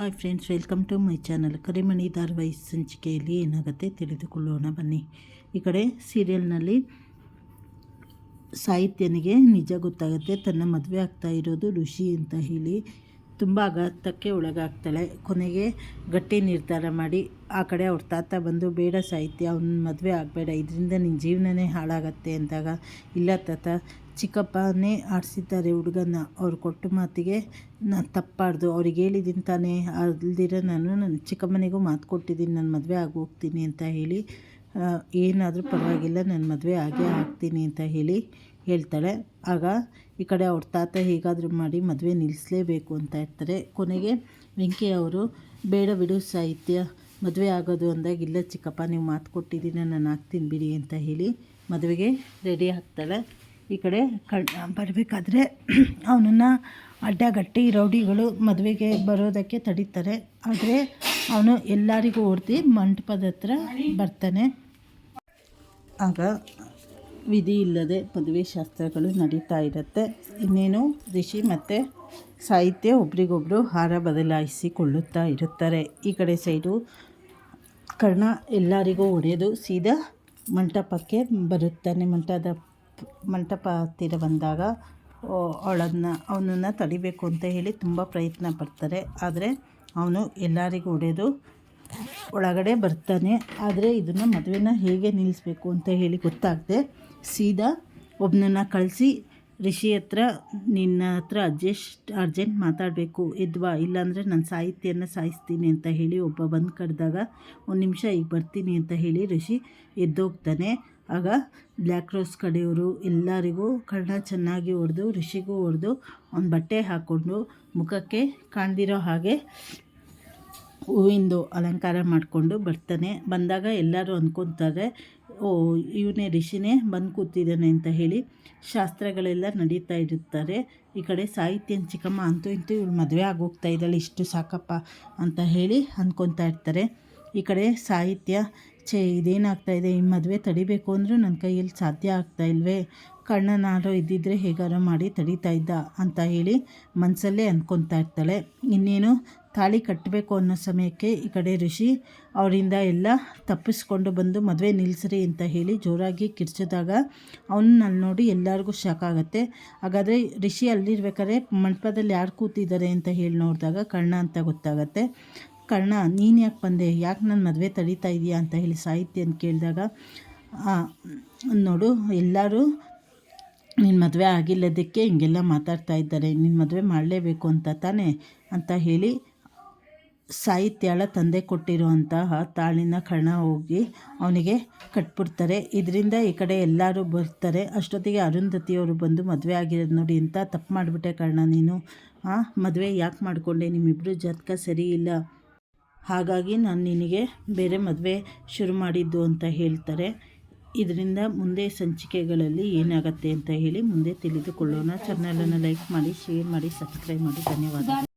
Hi friends welcome to my channel Karimani ಧಾರವಾಹಿ ಸಂಚಿಕೆಯಲ್ಲಿ ಏನಾಗುತ್ತೆ ತಿಳಿದುಕೊಳ್ಳೋಣ ಬನ್ನಿ. ಈ ಕಡೆ ಸೀರಿಯಲ್ನಲ್ಲಿ ಸಾಹಿತ್ಯನಿಗೆ ನಿಜ ಗೊತ್ತಾಗುತ್ತೆ. ತನ್ನ ಮದುವೆ ಆಗ್ತಾ ಇರೋದು ಋಷಿ ಅಂತ ಹೇಳಿ ತುಂಬ ಆಘಾತಕ್ಕೆ ಒಳಗಾಗ್ತಾಳೆ. ಕೊನೆಗೆ ಗಟ್ಟಿ ನಿರ್ಧಾರ ಮಾಡಿ, ಆ ಕಡೆ ಅವ್ರ ತಾತ ಬಂದು, ಬೇಡ ಸಾಹಿತ್ಯ, ಅವ್ನ ಮದುವೆ ಆಗಬೇಡ. ಇದರಿಂದ ನಿನ್ನ ಜೀವನನೇ ಹಾಳಾಗತ್ತೆ ಅಂದಾಗ, ಇಲ್ಲ ತಾತ ಚಿಕ್ಕಪ್ಪನೇ ಆಡಿಸಿದ್ದಾರೆ ಹುಡುಗನ. ಅವ್ರು ಕೊಟ್ಟ ಮಾತಿಗೆ ನಾನು ತಪ್ಪಾಡ್ದು. ಅವ್ರಿಗೆ ಹೇಳಿದ್ದೀನಿ ತಾನೇ. ಅಲ್ದಿರ ನಾನು ನನ್ನ ಚಿಕ್ಕಮ್ಮನಿಗೂ ಮಾತು ಕೊಟ್ಟಿದ್ದೀನಿ. ನಾನು ಮದುವೆ ಹೋಗ್ತೀನಿ ಅಂತ ಹೇಳಿ ಏನಾದರೂ ಪರವಾಗಿಲ್ಲ ನಾನು ಮದುವೆ ಆಗೇ ಆಗ್ತೀನಿ ಅಂತ ಹೇಳಿ ಹೇಳ್ತಾಳೆ. ಆಗ ಈ ಕಡೆ ಅವ್ರ ತಾತ ಹೇಗಾದರೂ ಮಾಡಿ ಮದುವೆ ನಿಲ್ಲಿಸಲೇಬೇಕು ಅಂತ ಇರ್ತಾರೆ ಕೊನೆಗೆ ವೆಂಕಿ ಅವರು, ಬೇಡ ಬಿಡು ಸಾಹಿತ್ಯ, ಮದುವೆ ಆಗೋದು ಅಂದಾಗ ಇಲ್ಲ ಚಿಕ್ಕಪ್ಪ, ನೀವು ಮಾತು ಕೊಟ್ಟಿದ್ದೀನಿ, ನಾನು ಆಗ್ತೀನಿ ಬಿಡಿ ಅಂತ ಹೇಳಿ ಮದುವೆಗೆ ರೆಡಿ ಆಗ್ತಾಳೆ. ಈ ಕಡೆ ಕ ಬರಬೇಕಾದ್ರೆ ಅವನನ್ನು ಅಡ್ಡಗಟ್ಟಿ ರೌಡಿಗಳು ಮದುವೆಗೆ ಬರೋದಕ್ಕೆ ತಡೀತಾರೆ. ಆದರೆ ಅವನು ಎಲ್ಲರಿಗೂ ಓಡ್ತಿ ಮಂಟಪದ ಹತ್ರ ಬರ್ತಾನೆ. ಆಗ ವಿಧಿ ಇಲ್ಲದೆ ಮದುವೆ ಶಾಸ್ತ್ರಗಳು ನಡೀತಾ ಇರುತ್ತೆ. ಇನ್ನೇನು ಋಷಿ ಮತ್ತು ಸಾಹಿತ್ಯ ಒಬ್ರಿಗೊಬ್ಬರು ಹಾರ ಬದಲಾಯಿಸಿಕೊಳ್ಳುತ್ತಾ ಇರುತ್ತಾರೆ. ಈ ಕಡೆ ಸೈಡು ಕರ್ಣ ಎಲ್ಲರಿಗೂ ಹೊಡೆಯೋದು ಸೀದಾ ಮಂಟಪಕ್ಕೆ ಬರುತ್ತಾನೆ. ಮಂಟಪದ ಮಂಟಪ ಹತ್ತಿರ ಬಂದಾಗ ಅವಳನ್ನ, ಅವನನ್ನು ತಡಿಬೇಕು ಅಂತ ಹೇಳಿ ತುಂಬ ಪ್ರಯತ್ನ ಪಡ್ತಾರೆ. ಆದರೆ ಅವನು ಎಲ್ಲರಿಗೂ ಹೊಡೆದು ಒಳಗಡೆ ಬರ್ತಾನೆ. ಆದರೆ ಇದನ್ನು ಮದುವೆನ ಹೇಗೆ ನಿಲ್ಲಿಸ್ಬೇಕು ಅಂತ ಹೇಳಿ ಗೊತ್ತಾಗದೆ. ಸೀದಾ ಒಬ್ಬನನ್ನ ಕಳಿಸಿ, ರಿಷಿ ಹತ್ರ, ನಿನ್ನ ಹತ್ರ ಅಡ್ಜೆಸ್ಟ್, ಅರ್ಜೆಂಟ್ ಮಾತಾಡಬೇಕು. ಎದ್ವಾ, ಇಲ್ಲಾಂದರೆ ನಾನು ಸಾಹಿತ್ಯನ ಸಾಯಿಸ್ತೀನಿ ಅಂತ ಹೇಳಿ ಒಬ್ಬ ಬಂದು ಕರೆದಾಗ ಒಂದು ನಿಮಿಷ, ಈಗ ಬರ್ತೀನಿ ಅಂತ ಹೇಳಿ ರಿಷಿ ಎದ್ದೋಗ್ತಾನೆ. ಆಗ ಬ್ಲ್ಯಾಕ್ ರೋಸ್ ಕಡೆಯವರು ಎಲ್ಲರಿಗೂ ಕಣ್ಣ ಚೆನ್ನಾಗಿ ಹೊಡೆದು ಋಷಿಗೂ ಹೊಡೆದು ಒಂದು ಬಟ್ಟೆ ಹಾಕ್ಕೊಂಡು ಮುಖಕ್ಕೆ ಕಾಣ್ದಿರೋ ಹಾಗೆ ಹೂವಿಂದು ಅಲಂಕಾರ ಮಾಡಿಕೊಂಡು ಬರ್ತಾನೆ. ಬಂದಾಗ ಎಲ್ಲರೂ ಅಂದ್ಕೊತಾರೆ ಓ, ಇವನೇ ಋಷಿನೇ ಬಂದು ಕೂತಿದ್ದಾನೆ ಅಂತ ಹೇಳಿ ಶಾಸ್ತ್ರಗಳೆಲ್ಲ ನಡೀತಾ ಇರುತ್ತಾರೆ. ಈ ಕಡೆ ಸಾಹಿತ್ಯನ ಚಿಕ್ಕಮ್ಮ ಅಂತೂ ಇಂತೂ ಇವಳು ಮದುವೆ ಆಗೋಗ್ತಾ ಇದ್ದಾಳೆ, ಇಷ್ಟು ಸಾಕಪ್ಪ ಅಂತ ಹೇಳಿ ಅಂದ್ಕೊತಾ ಇರ್ತಾರೆ. ಈ ಕಡೆ ಸಾಹಿತ್ಯ ಛೇ, ಇದೇನಾಗ್ತಾ ಇದೆ? ಈ ಮದುವೆ ತಡಿಬೇಕು ಅಂದರೂ ನನ್ನ ಕೈಯಲ್ಲಿ ಸಾಧ್ಯ ಆಗ್ತಾ ಇಲ್ವೇ? ಕಣ್ಣನಾರೋ ಇದ್ದಿದ್ರೆ ಹೇಗಾರೋ ಮಾಡಿ ತಡೀತಾ ಇದ್ದ ಅಂತ ಹೇಳಿ ಮನಸ್ಸಲ್ಲೇ ಅಂದ್ಕೊತಾ ಇರ್ತಾಳೆ. ಇನ್ನೇನು ತಾಳಿ ಕಟ್ಟಬೇಕು ಅನ್ನೋ ಸಮಯಕ್ಕೆ ಈ ಕಡೆ ಋಷಿ ಅವರಿಂದ ಎಲ್ಲ ತಪ್ಪಿಸ್ಕೊಂಡು ಬಂದು ಮದುವೆ ನಿಲ್ಲಿಸ್ರಿ ಅಂತ ಹೇಳಿ ಜೋರಾಗಿ ಕಿರ್ಚಿದಾಗ ಅಲ್ಲಿ ನೋಡಿ ಎಲ್ಲರಿಗೂ ಶಾಕ್ ಆಗುತ್ತೆ. ಹಾಗಾದರೆ ಋಷಿ ಅಲ್ಲಿರ್ಬೇಕಾದ್ರೆ ಮಂಟಪದಲ್ಲಿ ಯಾರು ಕೂತಿದ್ದಾರೆ ಅಂತ ಹೇಳಿ ನೋಡಿದಾಗ ಕರ್ಣ ಅಂತ ಗೊತ್ತಾಗತ್ತೆ. ಕರ್ಣ, ನೀನು ಯಾಕೆ ಬಂದೆ? ಯಾಕೆ ನನ್ನ ಮದುವೆ ತಡೀತಾ ಇದೆಯಾ ಅಂತ ಹೇಳಿ ಸಾಹಿತ್ಯ ಅಂತ ಕೇಳಿದಾಗ ನೋಡು, ಎಲ್ಲರೂ ನಿನ್ನ ಮದುವೆ ಆಗಿಲ್ಲದಕ್ಕೆ ಹಿಂಗೆಲ್ಲ ಮಾತಾಡ್ತಾ ಇದ್ದಾರೆ. ನಿನ್ನ ಮದುವೆ ಮಾಡಲೇಬೇಕು ಅಂತ ತಾನೇ? ಅಂತ ಹೇಳಿ ಸಾಹಿತ್ಯಳ ತಂದೆ ಕೊಟ್ಟಿರುವಂತಹ ತಾಳಿನ ಕರ್ಣ ಹೋಗಿ ಅವನಿಗೆ ಕಟ್ಬಿಡ್ತಾರೆ. ಇದರಿಂದ ಈ ಕಡೆ ಎಲ್ಲರೂ ಬರ್ತಾರೆ. ಅಷ್ಟೊತ್ತಿಗೆ ಅರುಂಧತಿಯವರು ಬಂದು ಮದುವೆ ಆಗಿರೋದು ನೋಡಿ ಅಂತ ತಪ್ಪು ಮಾಡಿಬಿಟ್ಟೆ ಕರ್ಣ ನೀನು? ಮದುವೆ ಯಾಕೆ ಮಾಡಿಕೊಂಡೆ? ನಿಮ್ಮಿಬ್ಬರು ಜಾತಕ ಸರಿ ಇಲ್ಲ. ಹಾಗಾಗಿ ನಾನು ನಿನಗೆ ಬೇರೆ ಮದುವೆ ಶುರು ಮಾಡಿದ್ದು ಅಂತ ಹೇಳ್ತಾರೆ. ಇದರಿಂದ ಮುಂದೆ ಸಂಚಿಕೆಗಳಲ್ಲಿ ಏನಾಗುತ್ತೆ ಅಂತ ಹೇಳಿ ಮುಂದೆ ತಿಳಿದುಕೊಳ್ಳೋಣ. ಚಾನಲನ್ನು ಲೈಕ್ ಮಾಡಿ ಶೇರ್ ಮಾಡಿ ಸಬ್ಸ್ಕ್ರೈಬ್ ಮಾಡಿ. ಧನ್ಯವಾದ